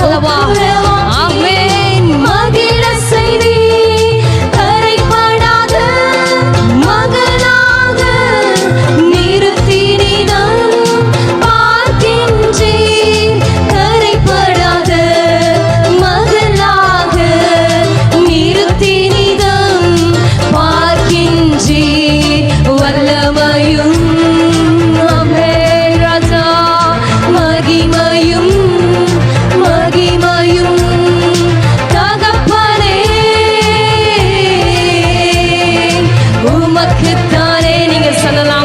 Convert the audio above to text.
了，好不？வாக்குத்தாலே நீங்கள் சொல்லலாம்.